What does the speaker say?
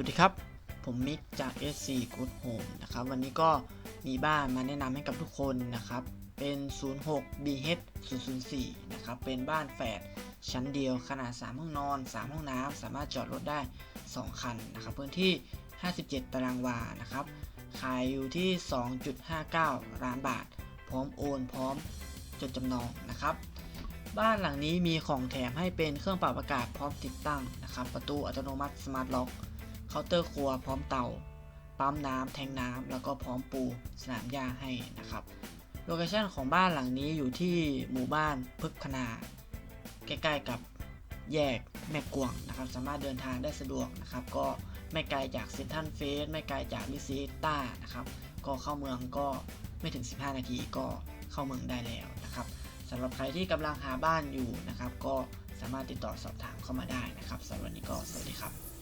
วัสดีครับ ผมมิกจาก SC Good Home นะครับ วันนี้ก็มีบ้านมาแนะนำให้กับทุกคนนะครับ เป็น 06 BH 004 นะครับ เป็นบ้านแฝดชั้นเดียวขนาด 3 ห้องนอน 3 ห้องน้ำ สามารถจอดรถได้ 2 คันนะครับ พื้นที่ 57 ตารางวา นะครับ ขายอยู่ที่ 2.59 ล้านบาท พร้อมโอน พร้อมจดจำนองนะครับบ้านหลังนี้มีของแถมให้เป็นเครื่องปรับอากาศพร้อมติดตั้งนะครับ ประตูอัตโนมัติสมาร์ทล็อกาน์เตอร์ครัวพร้อมเตา ปั๊มน้ำแทงน้ำแล้วก็พร้อมปูสนามหญ้าให้นะครับ โลเคชั่นของบ้านหลังนี้อยู่ที่หมู่บ้านพึกคณาใกล้ๆกับแยกแม่กวงนะครับ สามารถเดินทางได้สะดวกนะครับ ก็ไม่ไกลจากเซนทรัลเฟสไม่ไกลจากลิซิต้านะครับ ก็เข้าเมืองก็ไม่ถึง 15 นาทีก็เข้าเมืองได้แล้วนะครับสำหรับใครที่กำลังหาบ้านอยู่นะครับ ก็สามารถติดต่อสอบถามเข้ามาได้นะครับสำหรับวันนี้ก็สวัสดีครับ